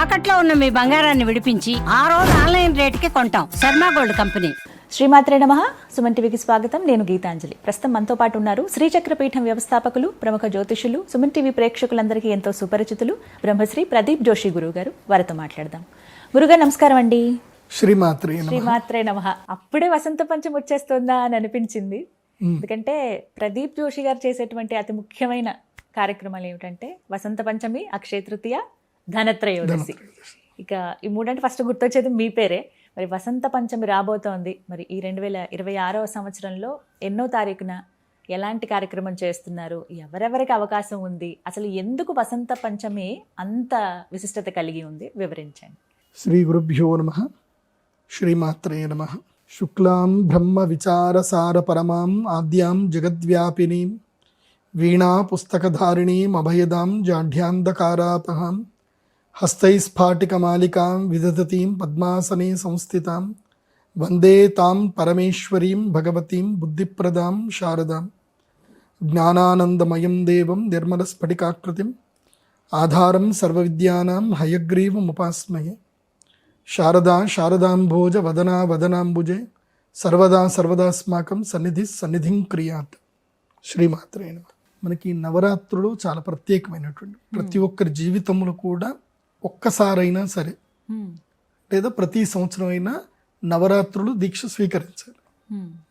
తాకట్లో ఉన్న మీ బంగారాన్ని విడిపించి ఆ రోజు ఆన్లైన్ రేటుకి కొంటాం. Sharma gold company. శ్రీమాత్రే నమ. సుమన్ టీవీకి స్వాగతం. నేను గీతాంజలి. ప్రస్తుతం మనతో పాటు ఉన్నారు శ్రీచక్రపీఠం వ్యవస్థాపకులు ప్రముఖ జ్యోతిషులు సుమన్ టీవీ ప్రేక్షకులందరికీ ఎంతో సుపరిచితులు బ్రహ్మశ్రీ ప్రదీప్ జోషి గురువు గారు వారితో మాట్లాడదాం. గురుగారు నమస్కారం అండి. శ్రీమాత్రే నమః. శ్రీమాత్రే నమ. అప్పుడే వసంత పంచమి వచ్చేస్తుందా అని అనిపించింది. ఎందుకంటే ప్రదీప్ జోషి గారు చేసేటువంటి అతి ముఖ్యమైన కార్యక్రమాలు ఏమిటంటే వసంత పంచమి అక్షయ తృతీయ ధనత్రయోదశి. ఇక ఈ మూడంటే ఫస్ట్ గుర్తొచ్చేది మీ పేరే. మరి వసంత పంచమి రాబోతోంది. మరి ఈ రెండు వేల ఇరవై ఆరవ సంవత్సరంలో ఎన్నో తారీఖున ఎలాంటి కార్యక్రమం చేస్తున్నారు? ఎవరెవరికి అవకాశం ఉంది? అసలు ఎందుకు వసంత పంచమి అంత విశిష్టత కలిగి ఉంది? వివరించండి. శ్రీ గురుభ్యో నమ. శ్రీమాత్రే నమ. శుక్లాం బ్రహ్మ విచారసార పరమాం ఆద్యాం జగద్వ్యాపినీం. వీణా పుస్తకధారిణీం అభయదాం జాఢ్యాంధకారాపహాం. హస్తైస్ఫాటికమాలికాం విదధతీం పద్మాసనే సంస్థితాం వందే తాం పరమేశ్వరీం భగవతీం బుద్ధిప్రదాం శారదాం జ్ఞానానందమయం దేవం నిర్మలస్ఫటికాకృతిం ఆధారం సర్వవిద్యానాం హయగ్రీవముపాస్మయే శారదా శారదాంభోజ వదనా వదనాంబుజే సర్వదా సర్వదాస్మాకం సన్నిధి సన్నిధిం క్రియాత్ శ్రీమాత్రే నమః. మనకి నవరాత్రులు చాలా ప్రత్యేకమైనటువంటి ప్రతి ఒక్కరి జీవితంలో కూడా ఒక్కసారైనా సరే లేదా ప్రతి సంవత్సరం అయినా నవరాత్రులు దీక్ష స్వీకరించాలి.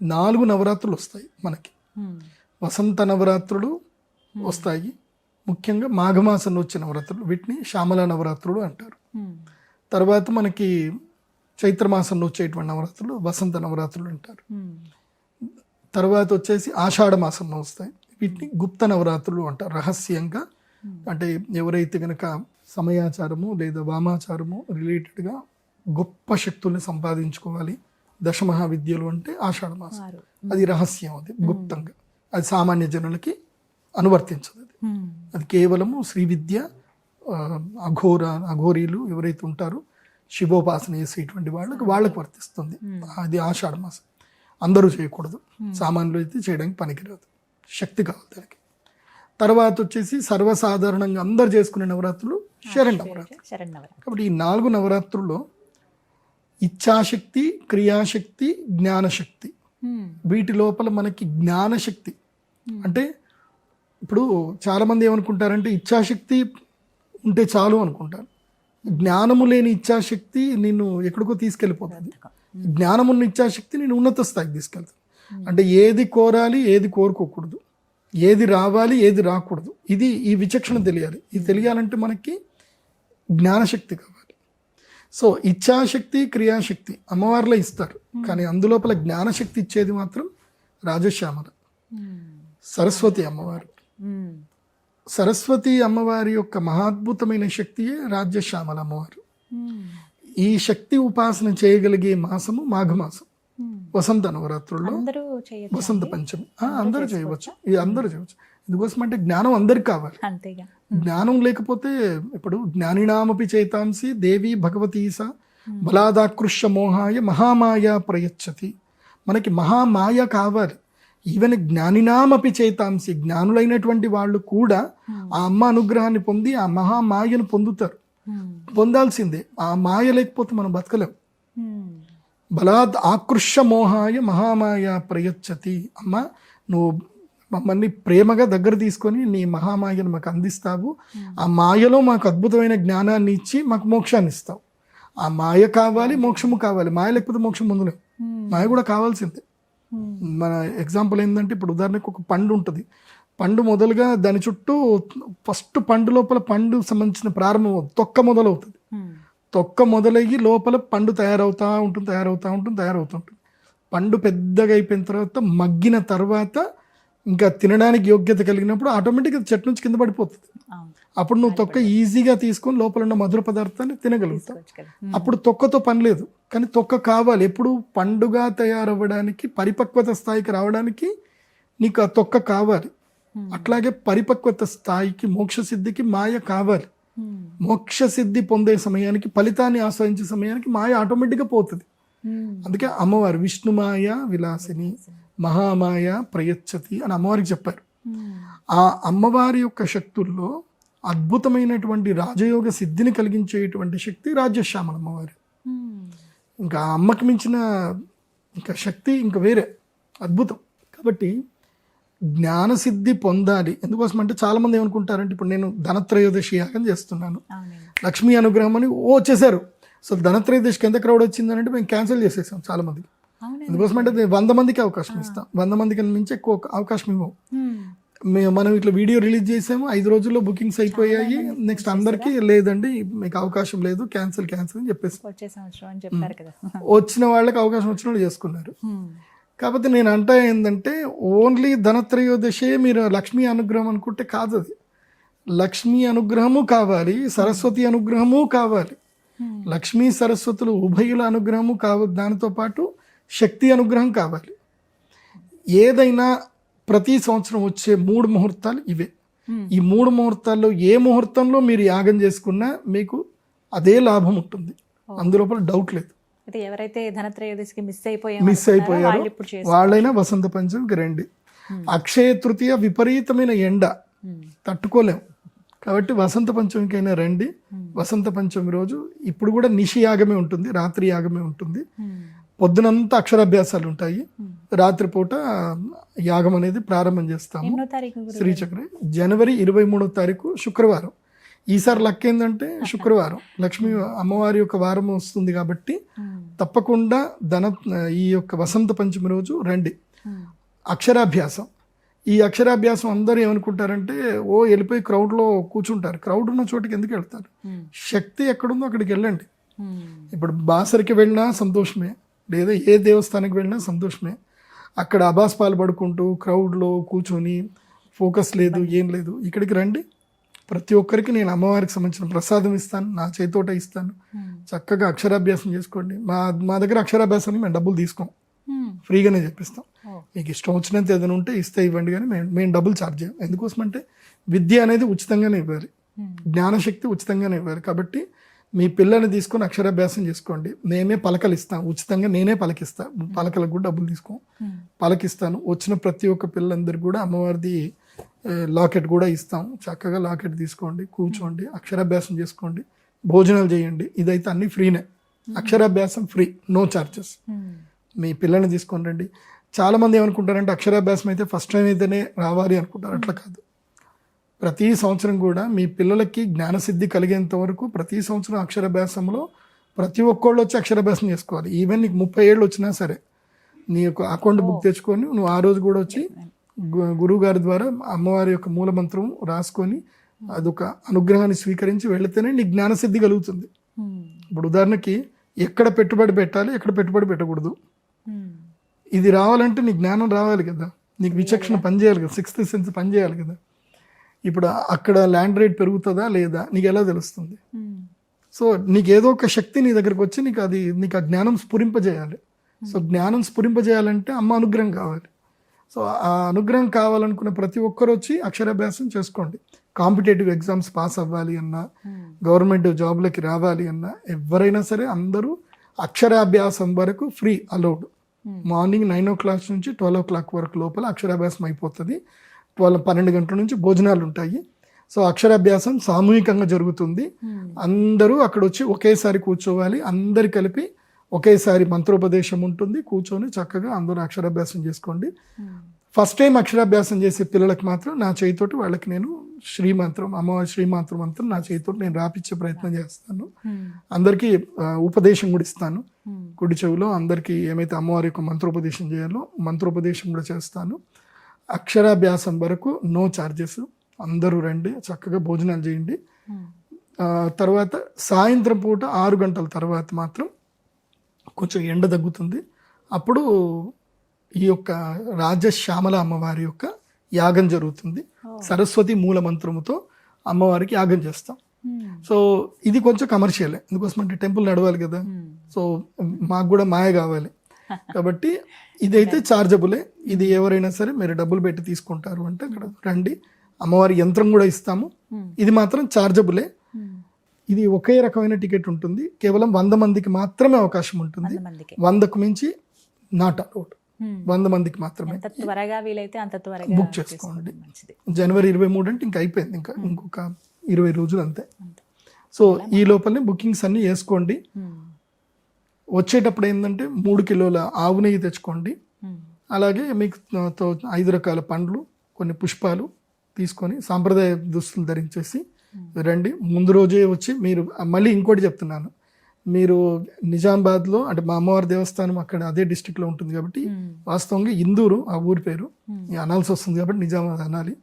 నాలుగు నవరాత్రులు వస్తాయి మనకి. వసంత నవరాత్రులు వస్తాయి. ముఖ్యంగా మాఘమాసంలో వచ్చే నవరాత్రులు వీటిని శ్యామల నవరాత్రులు అంటారు. తర్వాత మనకి చైత్రమాసంలో వచ్చేటువంటి నవరాత్రులు వసంత నవరాత్రులు అంటారు. తర్వాత వచ్చేసి ఆషాఢ మాసంలో వస్తాయి. వీటిని గుప్త నవరాత్రులు అంటారు రహస్యంగా. అంటే ఎవరైతే గనక సమయాచారము లేదా వామాచారము రిలేటెడ్గా గొప్ప శక్తుల్ని సంపాదించుకోవాలి. దశమహావిద్యలు అంటే ఆషాఢ మాసం. అది రహస్యం అది గుప్తంగా. అది సామాన్య జనులకి అనువర్తించదు అది. అది కేవలము శ్రీ విద్య అఘోర అఘోరీలు ఎవరైతే ఉంటారో శివోపాసన చేసేటువంటి వాళ్ళకి వాళ్ళకి వర్తిస్తుంది. అది ఆషాఢ మాసం. అందరూ చేయకూడదు. సామాన్యులు అయితే చేయడానికి పనికిరాదు. శక్తి కావాలి దానికి. తర్వాత వచ్చేసి సర్వసాధారణంగా అందరు చేసుకునే నవరాత్రులు శరణ్ నవరాత్రులు శరణవరం కాబట్టి ఈ నాలుగు నవరాత్రుల్లో ఇచ్ఛాశక్తి క్రియాశక్తి జ్ఞానశక్తి. వీటి లోపల మనకి జ్ఞానశక్తి. అంటే ఇప్పుడు చాలామంది ఏమనుకుంటారంటే ఇచ్ఛాశక్తి ఉంటే చాలు అనుకుంటారు. జ్ఞానము లేని ఇచ్ఛాశక్తి నిన్ను ఎక్కడికో తీసుకెళ్ళిపోతుంది. జ్ఞానమున్న ఇచ్ఛాశక్తి నేను ఉన్నత స్థాయికి తీసుకెళ్తాను అంటే ఏది కోరాలి ఏది కోరుకోకూడదు. ఏది రావాలి ఏది రాకూడదు. ఇది ఈ విచక్షణ తెలియాలి. ఇది తెలియాలంటే మనకి జ్ఞానశక్తి కావాలి. సో ఇచ్ఛాశక్తి క్రియాశక్తి అమ్మవారిలో ఇస్తారు. కానీ అందులోపల జ్ఞానశక్తి ఇచ్చేది మాత్రం రాజశ్యామల. సరస్వతి అమ్మవారు. సరస్వతి అమ్మవారి యొక్క మహాద్భుతమైన శక్తియే రాజ్యశ్యామల అమ్మవారు. ఈ శక్తి ఉపాసన చేయగలిగే మాసము మాఘమాసం. వసంత నవరాత్రుల్లో వసంత పంచమి. అందరూ చేయవచ్చు. ఇది అందరూ చేయవచ్చు. ఎందుకోసం అంటే జ్ఞానం అందరికి కావాలి. అంతేగా. జ్ఞానం లేకపోతే ఇప్పుడు జ్ఞానినామపి చేతాంసి దేవి భగవతీస బలాదాకృష్య మోహాయ మహామాయ ప్రయచ్చతి. మనకి మహామాయ కావాలి. ఈవెన్ జ్ఞానినామపి చేతాంసి జ్ఞానులైనటువంటి వాళ్ళు కూడా ఆ అమ్మ అనుగ్రహాన్ని పొంది ఆ మహామాయను పొందుతారు. పొందాల్సిందే. ఆ మాయ లేకపోతే మనం బతకలేం. బలాద్ ఆకృష్య మోహాయ మహామాయ ప్రయచ్చతి. అమ్మ నువ్వు మమ్మల్ని ప్రేమగా దగ్గర తీసుకొని నీ మహామాయను మాకు అందిస్తావు. ఆ మాయలో మాకు అద్భుతమైన జ్ఞానాన్ని ఇచ్చి మాకు మోక్షాన్ని ఇస్తావు. ఆ మాయ కావాలి మోక్షము కావాలి. మాయ లేకపోతే మోక్షం ముందులే మాయ కూడా కావాల్సిందే. మన ఎగ్జాంపుల్ ఏంటంటే ఇప్పుడు ఉదాహరణకు ఒక పండు ఉంటుంది. పండు మొదలుగా దాని చుట్టూ ఫస్ట్ పండు లోపల పండు సంబంధించిన ప్రారంభం తొక్క మొదలవుతుంది. తొక్క మొదలయ్యి లోపల పండు తయారవుతా ఉంటుంది తయారవుతా ఉంటుంది తయారవుతూ ఉంటుంది. పండు పెద్దగా అయిపోయిన తర్వాత మగ్గిన తర్వాత ఇంకా తినడానికి యోగ్యత కలిగినప్పుడు ఆటోమేటిక్గా చెట్టు నుంచి కింద పడిపోతుంది. అప్పుడు నువ్వు తొక్క ఈజీగా తీసుకొని లోపల ఉన్న మధుర పదార్థాన్ని తినగలుగుతావు. అప్పుడు తొక్కతో పని లేదు. కానీ తొక్క కావాలి. ఎప్పుడు పండుగ తయారవ్వడానికి పరిపక్వత స్థాయికి రావడానికి నీకు ఆ తొక్క కావాలి. అట్లాగే పరిపక్వత స్థాయికి మోక్ష సిద్ధికి మాయ కావాలి. మోక్ష సిద్ధి పొందే సమయానికి ఫలితాన్ని ఆశ్రయించే సమయానికి మాయ ఆటోమేటిక్గా పోతుంది. అందుకే అమ్మవారు విష్ణుమాయ విలాసిని. మహామాయ ప్రయచ్చతి అని అమ్మవారికి చెప్పారు. ఆ అమ్మవారి యొక్క శక్తుల్లో అద్భుతమైనటువంటి రాజయోగ సిద్ధిని కలిగించేటువంటి శక్తి రాజ్యశ్యామల అమ్మవారు. ఇంకా అమ్మకి మించిన ఇంకా శక్తి ఇంకా వేరే అద్భుతం. కాబట్టి జ్ఞానసిద్ధి పొందాలి. ఎందుకోసం అంటే చాలామంది ఏమనుకుంటారంటే ఇప్పుడు నేను ధనత్రయోదశి యాగం చేస్తున్నాను. లక్ష్మీ అనుగ్రహం అని ఓ వచ్చేసారు సో ధనత్రయోదశికి ఎంత క్రౌడ్ వచ్చిందంటే మేము క్యాన్సిల్ చేసేసాం చాలా ఎందుకోసం అంటే వంద మందికి అవకాశం ఇస్తాం. వంద మందికి మించి ఎక్కువ అవకాశం ఇవ్వం మేము మనం ఇట్లా వీడియో రిలీజ్ చేసాము ఐదు రోజుల్లో బుకింగ్స్ అయిపోయాయి. నెక్స్ట్ అందరికీ లేదండి మీకు అవకాశం లేదు క్యాన్సిల్ క్యాన్సిల్ అని చెప్పేసి. వచ్చిన వాళ్ళకి అవకాశం వచ్చిన వాళ్ళు చేసుకున్నారు. కాకపోతే నేను అంటా ఏంటంటే ఓన్లీ ధనత్రయోదశే మీరు లక్ష్మీ అనుగ్రహం అనుకుంటే కాదు అది. లక్ష్మీ అనుగ్రహము కావాలి సరస్వతి అనుగ్రహము కావాలి. లక్ష్మీ సరస్వతులు ఉభయుల అనుగ్రహము కావాలి దానితో పాటు శక్తి అనుగ్రహం కావాలి. ఏదైనా ప్రతి సంవత్సరం వచ్చే మూడు ముహూర్తాలు ఇవే. ఈ మూడు ముహూర్తాల్లో ఏ ముహూర్తంలో మీరు యాగం చేసుకున్నా మీకు అదే లాభం ఉంటుంది. అందులోపల డౌట్ లేదు. అయితే ఎవరైతే ధనత్రయోదశికి మిస్ అయిపోయాం మిస్ అయిపోయారు వాళ్ళైనా వసంత పంచమికి రండి. అక్షయ తృతీయ విపరీతమైన ఎండ. తట్టుకోలేం. కాబట్టి వసంత పంచమికైనా రండి. వసంత పంచమి రోజు ఇప్పుడు కూడా నిషి యాగమే ఉంటుంది రాత్రి యాగమే ఉంటుంది. పొద్దునంతా అక్షరాభ్యాసాలు ఉంటాయి రాత్రిపూట యాగం అనేది ప్రారంభం చేస్తాము. శ్రీచక్ర. జనవరి ఇరవై మూడో తారీఖు శుక్రవారం. ఈసారి లక్ ఏంటంటే శుక్రవారం. లక్ష్మీ అమ్మవారి యొక్క వారం వస్తుంది కాబట్టి తప్పకుండా ధన ఈ యొక్క వసంత పంచమి రోజు రండి. అక్షరాభ్యాసం. ఈ అక్షరాభ్యాసం అందరూ ఏమనుకుంటారంటే ఓ వెళ్ళిపోయి క్రౌడ్లో కూర్చుంటారు. క్రౌడ్ ఉన్న చోటికి ఎందుకు వెళ్తారు? శక్తి ఎక్కడుందో అక్కడికి వెళ్ళండి. ఇప్పుడు బాసరికి వెళ్ళినా సంతోషమే. లేదా ఏ దేవస్థానానికి వెళ్ళినా సంతోషమే. అక్కడ అబాస్పాలు పడుకుంటూ క్రౌడ్లో కూర్చొని ఫోకస్ లేదు ఏం లేదు. ఇక్కడికి రండి. ప్రతి ఒక్కరికి నేను అమ్మవారికి సంబంధించిన ప్రసాదం ఇస్తాను నా చేతోట ఇస్తాను. చక్కగా అక్షరాభ్యాసం చేసుకోండి. మా మా దగ్గర అక్షరాభ్యాసానికి మేము డబ్బులు తీసుకోం. ఫ్రీగానే చెప్పిస్తాం. మీకు ఇష్టం వచ్చినంత ఏదైనా ఉంటే ఇస్తే ఇవ్వండి కానీ మేము మేము డబ్బులు ఛార్జ్ చేయం. ఎందుకోసం అంటే విద్య అనేది ఉచితంగానే ఇవ్వాలి. జ్ఞానశక్తి ఉచితంగానే ఇవ్వాలి. కాబట్టి మీ పిల్లల్ని తీసుకొని అక్షరాభ్యాసం చేసుకోండి. నేనే పలకలు ఇస్తాను ఉచితంగా నేనే పలకిస్తా. పలకలకు కూడా డబ్బులు తీసుకో. పలకిస్తాను. వచ్చిన ప్రతి ఒక్క పిల్లలందరికీ కూడా అమ్మవారిది లాకెట్ కూడా ఇస్తాం. చక్కగా లాకెట్ తీసుకోండి కూర్చోండి అక్షరాభ్యాసం చేసుకోండి భోజనాలు చేయండి. ఇదైతే అన్ని ఫ్రీనే. అక్షరాభ్యాసం ఫ్రీ నో చార్జెస్. మీ పిల్లల్ని తీసుకొని రండి. చాలా మంది ఏమనుకుంటారంటే అక్షరాభ్యాసం అయితే ఫస్ట్ టైం అయితేనే రావాలి అనుకుంటారు. అట్లా కాదు. ప్రతి సంవత్సరం కూడా మీ పిల్లలకి జ్ఞానసిద్ధి కలిగేంత వరకు ప్రతి సంవత్సరం అక్షరాభ్యాసంలో ప్రతి ఒక్కళ్ళు వచ్చి అక్షరాభ్యాసం చేసుకోవాలి. ఈవెన్ నీకు ముప్పై ఏళ్ళు వచ్చినా సరే. నీ యొక్క అకౌంట్ బుక్ తెచ్చుకొని నువ్వు ఆ రోజు కూడా వచ్చి గు- గురువు గారి ద్వారా అమ్మవారి యొక్క మూల మంత్రం రాసుకొని అదొక అనుగ్రహాన్ని స్వీకరించి వెళితేనే నీ జ్ఞానసిద్ధి కలుగుతుంది. ఇప్పుడు ఉదాహరణకి ఎక్కడ పెట్టుబడి పెట్టాలి ఎక్కడ పెట్టుబడి పెట్టకూడదు? ఇది రావాలంటే నీ జ్ఞానం రావాలి కదా. నీకు విచక్షణ పనిచేయాలి కదా. సిక్స్త్ సెన్స్ పనిచేయాలి కదా. ఇప్పుడు అక్కడ ల్యాండ్ రేట్ పెరుగుతుందా లేదా? నీకు ఎలా తెలుస్తుంది? సో నీకు ఏదో ఒక శక్తి నీ దగ్గరకు వచ్చి నీకు అది నీకు ఆ జ్ఞానం స్ఫురింపజేయాలి. సో జ్ఞానం స్ఫురింపజేయాలంటే అమ్మ అనుగ్రహం కావాలి. సో ఆ అనుగ్రహం కావాలనుకున్న ప్రతి ఒక్కరు వచ్చి అక్షరాభ్యాసం చేసుకోండి. కాంపిటేటివ్ ఎగ్జామ్స్ పాస్ అవ్వాలి అన్నా గవర్నమెంట్ జాబ్లకి రావాలి అన్నా ఎవరైనా సరే అందరూ అక్షరాభ్యాసం వరకు free allowed morning nine o'clock నుంచి ట్వెల్వ్ ఓ క్లాక్ వరకు లోపల అక్షరాభ్యాసం అయిపోతుంది. ట్వెల్వ్ పన్నెండు గంటల నుంచి భోజనాలు ఉంటాయి సో అక్షరాభ్యాసం సామూహికంగా జరుగుతుంది. అందరూ అక్కడ వచ్చి ఒకేసారి కూర్చోవాలి. అందరు కలిపి ఒకేసారి మంత్రోపదేశం ఉంటుంది. కూర్చొని చక్కగా అందరూ అక్షరాభ్యాసం చేసుకోండి. ఫస్ట్ టైం అక్షరాభ్యాసం చేసే పిల్లలకి మాత్రం నా చేయితోటి వాళ్ళకి నేను శ్రీమంత్రం అమ్మవారి శ్రీమంత్రం మంత్రం నా చేయితోటి నేను రాపిచ్చే ప్రయత్నం చేస్తాను. అందరికీ ఆ, ఉపదేశం కూడా ఇస్తాను. కుడి చెవిలో అందరికీ ఏమైతే అమ్మవారి యొక్క మంత్రోపదేశం చేయాలో మంత్రోపదేశం కూడా చేస్తాను. అక్షరాభ్యాసం వరకు నో ఛార్జెస్ అందరూ రండి చక్కగా భోజనాలు చేయండి. ఆ, తర్వాత సాయంత్రం పూట ఆరు గంటల తర్వాత మాత్రం కొంచెం ఎండ తగ్గుతుంది. అప్పుడు ఈ యొక్క రాజశ్యామల అమ్మవారి యొక్క యాగం జరుగుతుంది. సరస్వతి మూల మంత్రముతో అమ్మవారికి యాగం చేస్తాం. సో ఇది కొంచెం కమర్షియలే ఎందుకోసం అంటే టెంపుల్ నడవాలి కదా. సో మాకు కూడా మాయ కావాలి. కాబట్టి ఇదైతే చార్జబులే ఇది ఎవరైనా సరే మీరు డబ్బులు పెట్టి తీసుకుంటారు అంటే అక్కడ రండి. అమ్మవారి యంత్రం కూడా ఇస్తాము. ఇది మాత్రం చార్జబులే ఇది ఒకే రకమైన టికెట్ ఉంటుంది. కేవలం వంద మందికి మాత్రమే అవకాశం ఉంటుంది. వందకు మించి నాట్ అలౌడ్ వంద మందికి మాత్రమే. త్వరగా వీలైతే అంత త్వరగా బుక్ చేసుకోండి. జనవరి ఇరవై మూడు అంటే ఇంకా అయిపోయింది. ఇంకా ఇంకొక ఇరవై రోజులు అంతే. సో ఈ లోపలనే బుకింగ్స్ అన్నీ వేసుకోండి. వచ్చేటప్పుడు ఏంటంటే మూడు కిలోల ఆవు నెయ్యి తెచ్చుకోండి. అలాగే మీకు ఐదు రకాల పండ్లు కొన్ని పుష్పాలు తీసుకొని సాంప్రదాయ దుస్తులు ధరించేసి రండి. ముందు రోజే వచ్చి మీరు మళ్ళీ ఇంకోటి చెప్తున్నాను. మీరు నిజామాబాద్లో అంటే మా అమ్మవారి దేవస్థానం అక్కడ అదే డిస్టిక్లో ఉంటుంది కాబట్టి వాస్తవంగా ఇందూరు ఆ ఊరి పేరు. అనాల్సి వస్తుంది కాబట్టి నిజామాబాద్ అనాలి.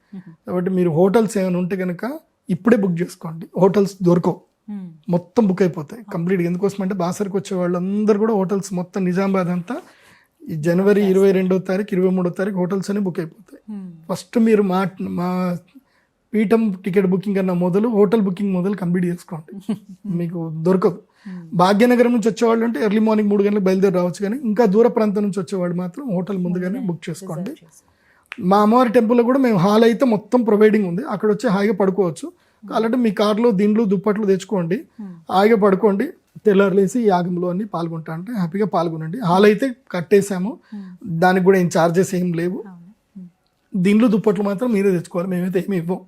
కాబట్టి మీరు హోటల్స్ ఏమైనా ఉంటే కనుక ఇప్పుడే బుక్ చేసుకోండి. హోటల్స్ దొరకవు. మొత్తం బుక్ అయిపోతాయి. కంప్లీట్ ఎందుకోసం అంటే బాసరికి వచ్చే వాళ్ళందరూ కూడా హోటల్స్ మొత్తం నిజామాబాద్ అంతా ఈ జనవరి ఇరవై రెండో తారీఖు ఇరవై మూడో తారీఖు హోటల్స్ అన్ని బుక్ అయిపోతాయి. ఫస్ట్ మీరు మా మా పీఠం టికెట్ బుకింగ్ కన్నా మొదలు హోటల్ బుకింగ్ మొదలు కంప్లీట్ చేసుకోండి. మీకు దొరకదు. భాగ్యనగరం నుంచి వచ్చేవాళ్ళు అంటే ఎర్లీ మార్నింగ్ మూడు గంటలకు బయలుదేరి రావచ్చు కానీ ఇంకా దూర ప్రాంతం నుంచి వచ్చేవాళ్ళు మాత్రం హోటల్ ముందుగానే బుక్ చేసుకోండి. మా అమ్మవారి టెంపుల్లో కూడా మేము హాల్ అయితే మొత్తం ప్రొవైడింగ్ ఉంది. అక్కడ వచ్చి హాయిగా పడుకోవచ్చు. కాబట్టి మీ కార్లో దిండ్లు దుప్పట్లు తెచ్చుకోండి హాయిగా పడుకోండి తెల్లారులేసి యాగంలో అన్ని పాల్గొంటా అంటే హ్యాపీగా పాల్గొనండి. హాల్ అయితే కట్టేసాము దానికి కూడా ఏం ఛార్జెస్ ఏం లేవు. దీంట్లో దుప్పట్లు మాత్రం మీరే తెచ్చుకోవాలి. మేమైతే ఏమి ఇవ్వం.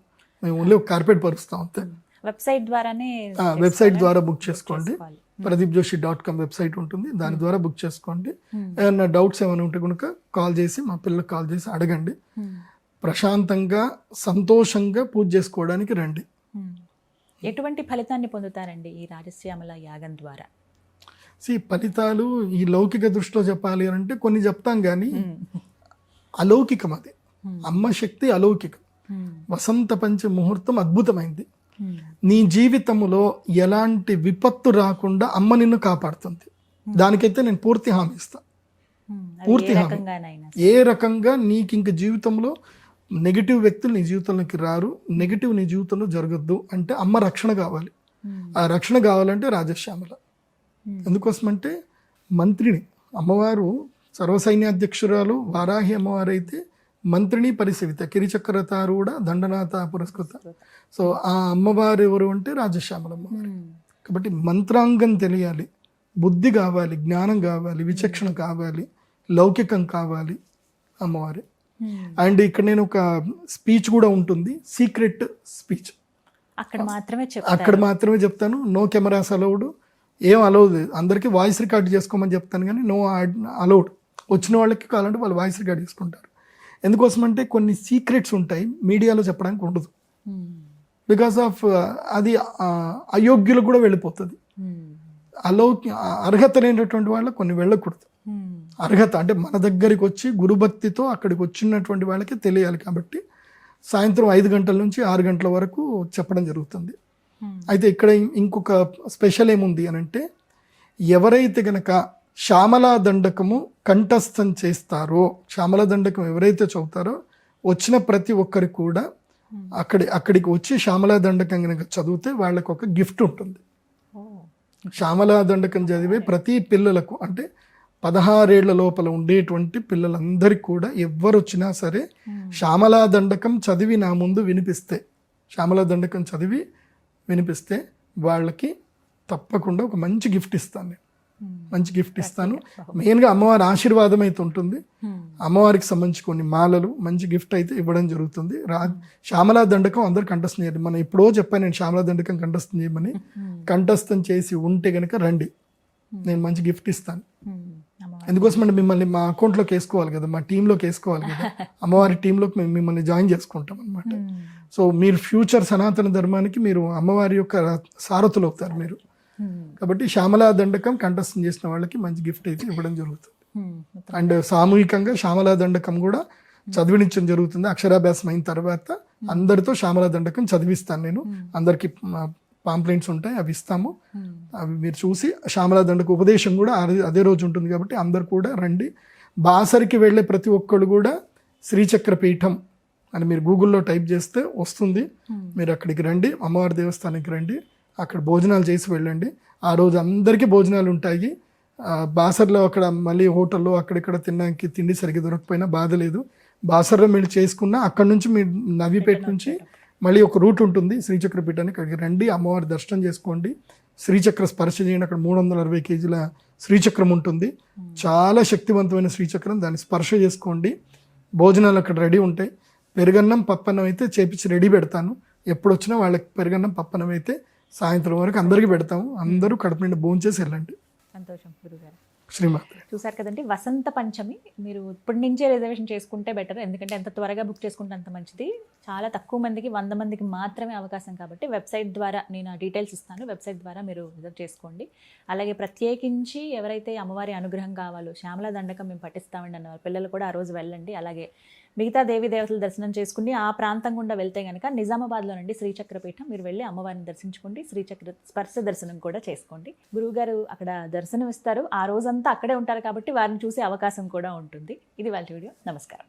మేము ఓన్లీ ఒక కార్పెట్ పరుస్తాం అంతే. వెబ్సైట్ ద్వారానే వెబ్సైట్ ద్వారా బుక్ చేసుకోండి. Pradeep Joshi dot com website ఉంటుంది. దాని ద్వారా బుక్ చేసుకోండి. ఏమన్నా డౌట్స్ ఏమైనా ఉంటే కనుక కాల్ చేసి మా పిల్లలకు కాల్ చేసి అడగండి. ప్రశాంతంగా సంతోషంగా పూజ చేసుకోవడానికి రండి. ఎటువంటి ఫలితాన్ని పొందుతారండి ఈ రాజశ్యామల యాగం ద్వారా? సి ఫలితాలు ఈ లౌకిక దృష్టిలో చెప్పాలి అని అంటే కొన్ని చెప్తాం కానీ అలౌకికం అది. అమ్మ శక్తి అలౌకికం. వసంత పంచ ముహూర్తం అద్భుతమైంది. నీ జీవితంలో ఎలాంటి విపత్తు రాకుండా అమ్మ నిన్ను కాపాడుతుంది. దానికైతే నేను పూర్తి హామీ ఇస్తాను పూర్తి హామీ. ఏ రకంగా నీకు ఇంక జీవితంలో నెగిటివ్ వ్యక్తులు నీ జీవితంలోకి రారు నెగిటివ్ నీ జీవితంలో జరగద్దు అంటే అమ్మ రక్షణ కావాలి. ఆ రక్షణ కావాలంటే రాజశ్యామల. ఎందుకోసమంటే మంత్రిని అమ్మవారు సర్వసైన్యాధ్యక్షురాలు వారాహి అమ్మవారు అయితే మంత్రిని పరిసేవిత కిరిచక్రతారూఢ దండనాథ పురస్కృత. సో ఆ అమ్మవారు ఎవరు అంటే రాజశ్యామల అమ్మవారు. కాబట్టి మంత్రాంగం తెలియాలి బుద్ధి కావాలి జ్ఞానం కావాలి విచక్షణ కావాలి లౌకికం కావాలి అమ్మవారి. అండ్ ఇక్కడ నేను ఒక స్పీచ్ కూడా ఉంటుంది సీక్రెట్ స్పీచ్. అక్కడ మాత్రమే అక్కడ మాత్రమే చెప్తాను. No cameras allowed. ఏం అలౌడ్ అందరికీ వాయిస్ రికార్డ్ చేసుకోమని చెప్తాను కానీ నో అలౌడ్. వచ్చిన వాళ్ళకి కావాలంటే వాళ్ళు వాయిస్ రికార్డ్ చేసుకుంటారు. ఎందుకోసం అంటే కొన్ని సీక్రెట్స్ ఉంటాయి మీడియాలో చెప్పడానికి ఉండదు. బికాస్ ఆఫ్ అది అయోగ్యులకు కూడా వెళ్ళిపోతుంది. అలౌకి అర్హత లేనటువంటి వాళ్ళకి కొన్ని వెళ్ళకూడదు. అర్హత అంటే మన దగ్గరికి వచ్చి గురుభక్తితో అక్కడికి వచ్చినటువంటి వాళ్ళకి తెలియాలి కాబట్టి సాయంత్రం ఐదు గంటల నుంచి ఆరు గంటల వరకు చెప్పడం జరుగుతుంది. అయితే ఇక్కడ ఇంకొక స్పెషల్ ఏముంది అని అంటే ఎవరైతే గనక శ్యామలా దండకము కంఠస్థం చేస్తారో శ్యామలా దండకం ఎవరైతే చదువుతారో వచ్చిన ప్రతి ఒక్కరికి కూడా అక్కడి అక్కడికి వచ్చి శ్యామలా దండకం కనుక చదివితే వాళ్ళకి ఒక గిఫ్ట్ ఉంటుంది. శ్యామలా దండకం చదివే ప్రతి పిల్లలకు అంటే పదహారేళ్ళ లోపల ఉండేటువంటి పిల్లలందరికీ కూడా ఎవ్వరు వచ్చినా సరే శ్యామలా దండకం చదివి నా ముందు వినిపిస్తే శ్యామలా దండకం చదివి వినిపిస్తే వాళ్ళకి తప్పకుండా ఒక మంచి గిఫ్ట్ ఇస్తాను నేను. మంచి గిఫ్ట్ ఇస్తాను. మెయిన్గా అమ్మవారి ఆశీర్వాదం అయితే ఉంటుంది. అమ్మవారికి సంబంధించి కొన్ని మాలలు మంచి గిఫ్ట్ అయితే ఇవ్వడం జరుగుతుంది. రా శ్యామలా దండకం అందరు కంఠస్థం చేయండి మనం ఎప్పుడో చెప్పాను నేను శ్యామలా దండకం కంఠస్థం చేయమని. కంఠస్థం చేసి ఉంటే కనుక రండి. నేను మంచి గిఫ్ట్ ఇస్తాను. ఎందుకోసం అంటే మిమ్మల్ని మా అకౌంట్లోకి వేసుకోవాలి కదా మా టీంలోకి వేసుకోవాలి కదా. అమ్మవారి టీంలోకి మేము మిమ్మల్ని జాయిన్ చేసుకుంటాం అనమాట సో మీరు ఫ్యూచర్ సనాతన ధర్మానికి మీరు అమ్మవారి యొక్క సారథులు అవుతారు మీరు. కాబట్టి శ్యామలా దండకం కంఠస్థం చేసిన వాళ్ళకి మంచి గిఫ్ట్ అయితే ఇవ్వడం జరుగుతుంది. అండ్ సామూహికంగా శ్యామలా దండకం కూడా చదివించడం జరుగుతుంది. అక్షరాభ్యాసం అయిన తర్వాత అందరితో శ్యామలా దండకం చదివిస్తాను నేను. అందరికి పాంప్లెంట్స్ ఉంటాయి అవి ఇస్తాము. అవి మీరు చూసి శ్యామలా దండక ఉపదేశం కూడా అదే- అదే రోజు ఉంటుంది కాబట్టి అందరు కూడా రండి. బాసరికి వెళ్ళే ప్రతి ఒక్కళ్ళు కూడా శ్రీచక్ర పీఠం అని మీరు గూగుల్లో టైప్ చేస్తే వస్తుంది. మీరు అక్కడికి రండి అమ్మవారి దేవస్థానానికి రండి అక్కడ భోజనాలు చేసి వెళ్ళండి. ఆ రోజు అందరికీ భోజనాలు ఉంటాయి. బాసర్లో అక్కడ మళ్ళీ హోటల్లో అక్కడిక్కడ తినడానికి తిండి సరిగ్గా దొరకపోయినా బాధ లేదు. బాసర్లో మీరు చేసుకున్నా అక్కడ నుంచి మీరు నవీపేట నుంచి మళ్ళీ ఒక రూట్ ఉంటుంది శ్రీచక్ర పీఠానికి. అక్కడికి రండి అమ్మవారి దర్శనం చేసుకోండి. శ్రీచక్ర స్పర్శ చేయండి. అక్కడ మూడు వందల అరవై కేజీల శ్రీచక్రం ఉంటుంది. చాలా శక్తివంతమైన శ్రీచక్రం. దాన్ని స్పర్శ చేసుకోండి. భోజనాలు అక్కడ రెడీ ఉంటాయి. పెరుగన్నం పప్పన్నం అయితే చేపించి రెడీ పెడతాను. ఎప్పుడు వచ్చినా వాళ్ళకి పెరుగన్నం పప్పన్నం అయితే సాయంత్రం వరకు అందరికీ పెడతాము. అందరూ కడుపు నిండా భోంచేసి వెళ్ళండి. సంతోషం గురుగారు. శ్రీమాత చూసారు కదండి వసంత పంచమి మీరు ఇప్పటి నుంచే రిజర్వేషన్ చేసుకుంటే బెటర్. ఎందుకంటే ఎంత త్వరగా బుక్ చేసుకుంటే అంత మంచిది. చాలా తక్కువ మందికి వంద మందికి మాత్రమే అవకాశం కాబట్టి వెబ్సైట్ ద్వారా నేను ఆ డీటెయిల్స్ ఇస్తాను. వెబ్సైట్ ద్వారా మీరు రిజర్వ్ చేసుకోండి. అలాగే ప్రత్యేకించి ఎవరైతే అమ్మవారి అనుగ్రహం కావాలో శ్యామల దండకం మేము పట్టిస్తామండి అన్నవారు పిల్లలు కూడా ఆ రోజు వెళ్ళండి. అలాగే మిగతా దేవి దేవతల దర్శనం చేసుకుని ఆ ప్రాంతం గుండా వెళ్తే కనుక నిజామాబాద్లో నుండి శ్రీచక్రపీఠం మీరు వెళ్ళి అమ్మవారిని దర్శించుకోండి. శ్రీచక్ర స్పర్శ దర్శనం కూడా చేసుకోండి. గురువుగారు అక్కడ దర్శనం ఇస్తారు ఆ రోజంతా అక్కడే ఉంటారు కాబట్టి వారిని చూసే అవకాశం కూడా ఉంటుంది. ఇది వాళ్ళ వీడియో. నమస్కారం.